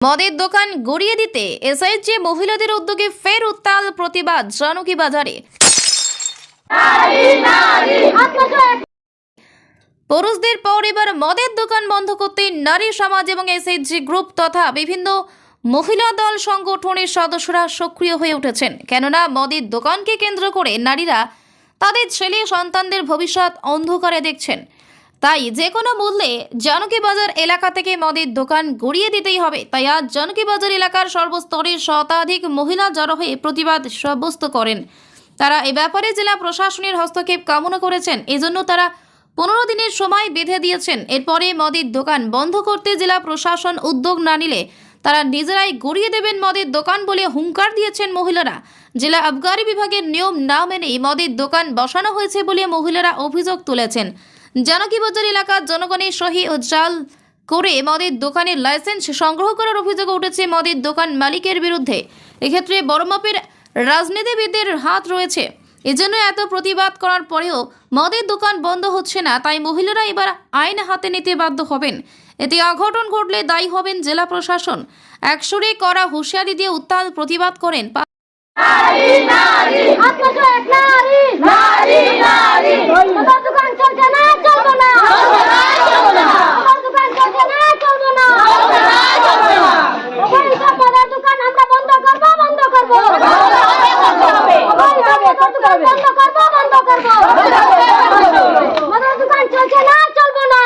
মদের দোকান গড়িয়ে দিতে এসআইজি মহিলাদের উদ্যোগে ফের উত্তাল প্রতিবাদ জানকী বাজারে। পুরুষদের পর এবার মদের দোকান বন্ধ করতে নারী সমাজ এবং এসএইচজি গ্রুপ তথা বিভিন্ন মহিলা দল সংগঠনের সদস্যরা সক্রিয় হয়ে উঠেছেন। কেননা মদের দোকানকে কেন্দ্র করে নারীরা তাদের ছেলে সন্তানদের ভবিষ্যৎ অন্ধকারে দেখছেন। তাই যে কোনো মূল্যে জানকী বাজার এলাকা থেকে মদের দোকান গড়িয়ে দিতেই হবে। তাই আজ জানকী বাজার এলাকার সর্বস্তরের শতাধিক মহিলা জড়ো হয়ে প্রতিবাদ সাব্যস্ত করেন। তারা এ ব্যাপারে জেলা প্রশাসনের হস্তক্ষেপ কামনা করেছেন। এজন্য তারা পনেরো দিনের সময় বেঁধে দিয়েছেন। এরপরে মদের দোকান বন্ধ করতে জেলা প্রশাসন উদ্যোগ না নিলে তারা নিজেরাই গড়িয়ে দেবেন মদের দোকান বলে হুঙ্কার দিয়েছেন মহিলারা। জেলা আবগারি বিভাগের নিয়ম না মেনেই মদের দোকান বসানো হয়েছে বলে মহিলারা অভিযোগ তুলেছেন। জানকীবাজার এলাকার জনগণের সহি ও জাল করে মদের দোকানের লাইসেন্স সংগ্রহ করার অভিযোগ উঠেছে মদের দোকান মালিকের বিরুদ্ধে। এক্ষেত্রে বড় মাপের রাজনীতিবিদদের হাত রয়েছে। এজন্য এত প্রতিবাদ করার পরেও মদের দোকান বন্ধ হচ্ছে না, তাই মহিলারা এবার আইন হাতে নিতে বাধ্য হবেন। এতে অঘটন ঘটলে দায়ী হবেন জেলা প্রশাসন। একসুরে করা হুঁশিয়ারি দিয়ে উত্তাল প্রতিবাদ করেন আত্মসহায়ক নারী নারী নারী তোমার দোকান চলছে না চলবে না তোমার দোকান চলছে না চলবে না ওখানে সব মদের দোকান আমরা বন্ধ করব বন্ধ করব ওখানে সব মদের দোকান বন্ধ করব বন্ধ করব মদের দোকান চলছে না চলবে না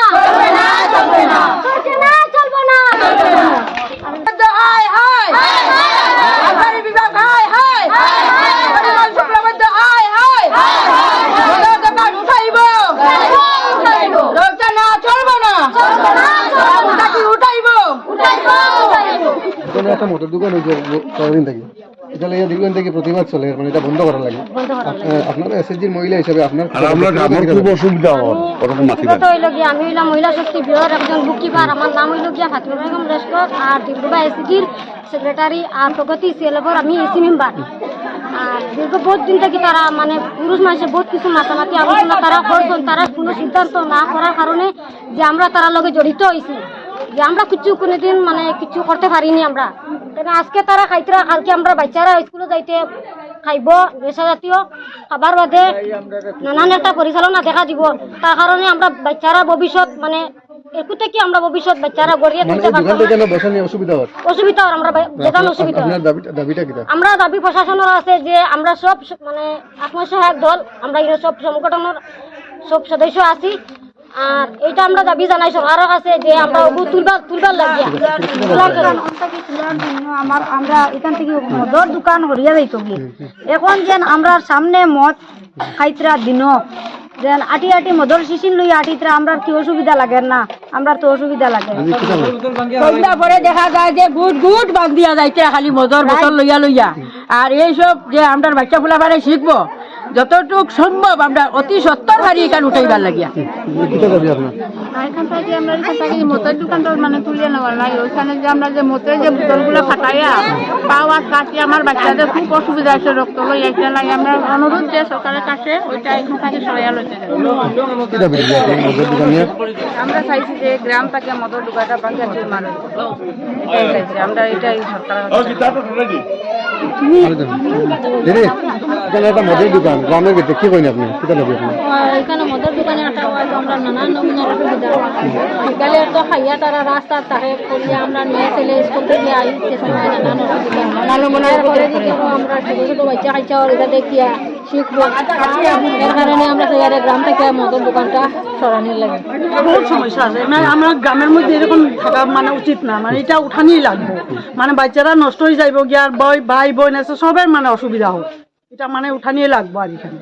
চলছে না চলবে না হাই হাই আবগারি বিভাগ হাই হাই পরিমল শুক্লবৈদ্য হাই হাই মদের দোকান উঠাইব লোকটা না চলবো না উঠাকি উঠাইব এখানে একটা মোটর দোকান হয়েছে কতদিন থেকে। এটা লাগে দীর্ঘদিন থেকে প্রতিবাদ চলে মানে এটা বন্ধ করা লাগে। আপনারা এসএসজির মহিলা হিসেবে আপনার আর আমরা আমার খুব অসুবিধা হয় ওরকম হইল গিয়া আমি হইলাম মহিলা শক্তি একজন বুককিপার আমার নাম হইল গিয়া ফাতিমা বেগম লস্কর আর দীর্ঘবা এসিজির সেক্রেটারি আর প্রগতি সিএলএফর আমি এসি মেম্বার আর দীর্ঘ বহুত দিন থেকে তারা মানে পুরুষ মানুষের বহুত কিছু মাতামাতি আলোচনা তারা করছেন তারা কোনো সিদ্ধান্ত না করার কারণে যে আমরা তারা লগে জড়িত হয়েছি যে আমরা কিছু কোনোদিন মানে কিছু করতে পারিনি আমরা। আজকে তারা খাইতরা কালকে আমরা বাচ্চারা স্কুলে যাইতে খাইব নেশা জাতীয় খাবার বাদে নানান একটা পরিচালনা দেখা দিব। তার কারণে আমরা বাচ্চারা ভবিষ্যৎ মানে একটু থেকে আমরা ভবিষ্যৎ বাচ্চারা গড়িয়ে মানে তুলতে অসুবিধা হয়। অসুবিধা আমরা বা- যেখানে অসুবিধা। দাবিটা আমরা দাবি প্রশাসনের আছে যে আমরা সব মানে আত্মসহায়ক দল আমরা সব সংগঠনের সব সদস্য আছি। আর এটা আমরা দাবি জানাই সরকারের কাছে যে আমরা ওগু তুলবার তুলবার লাগিয়া। আমার আমরা এখান থেকে মদর দোকান হরিয়া যাইতো গিয়ে এখন যেন আমরা সামনে মদ খাইতরা দিন। যেন আটি আটি মদর শিশিন লই আটিতরা আমরা কি অসুবিধা লাগে না? আমরা তো অসুবিধা লাগে। সন্ধ্যা পরে দেখা যায় যে গুট গুট বাগ দিয়া যাইতে খালি মজর বোতল লইয়া লইয়া। আর এইসব যে আমরা বাচ্চা ফুলা বারে শিখব যতটুক সম্ভব আমরা অতি সত্তর হারি এখান উঠাইবার লাগিয়া। আপনার? এখান থেকে আমরা এখান থেকে মদের দোকানটা মানে তুলে নেওয়ার লাগে ওইখানে যে আমরা যে মদের যে বোতলগুলো ফাটাইয়া পাওয়া কাটি আমার বাচ্চাদের খুব অসুবিধা আছে রক্ত লই একটা লাগে আমরা অনুরোধ যে সরকারের কাছে ওইটা এখান থেকে সরাইয়া লইতে যাই কি দাবি দিবি আপনি মোটর দোকান নিয়ে? আমরা চাইছি যে গ্রাম থেকে মদর দোকানটা বাঙ্গা যে মানুষ এটাই চাইছি। আমরা এটাই মদের দোকান গ্রামের ভিতরে কি কইনি আপনি? আপনি এখানে মদের দোকানে তো আমরা নানান নমুনার অসুবিধা বিকালে তো খাইয়া তারা রাস্তার তারে করিয়া আমরা মেয়ে ছেলে স্কুল থেকে আই সে সময় নানান অসুবিধা। আমরা ছোট ছোট বাচ্চা খাইছা ওর এটা দেখিয়া শিখব। এর কারণে আমরা সেখানে গ্রাম থেকে মদের দোকানটা সরানির লাগে। বহুত সমস্যা আছে। মানে আমরা গ্রামের মধ্যে এরকম থাকা মানে উচিত না। মানে এটা উঠানিই লাগবে। মানে বাচ্চারা নষ্ট হয়ে যাইব গিয়ার বই ভাই বোন আছে সবের মানে অসুবিধা হোক। এটা মানে উঠানিয়ে লাগবো আর এখানে।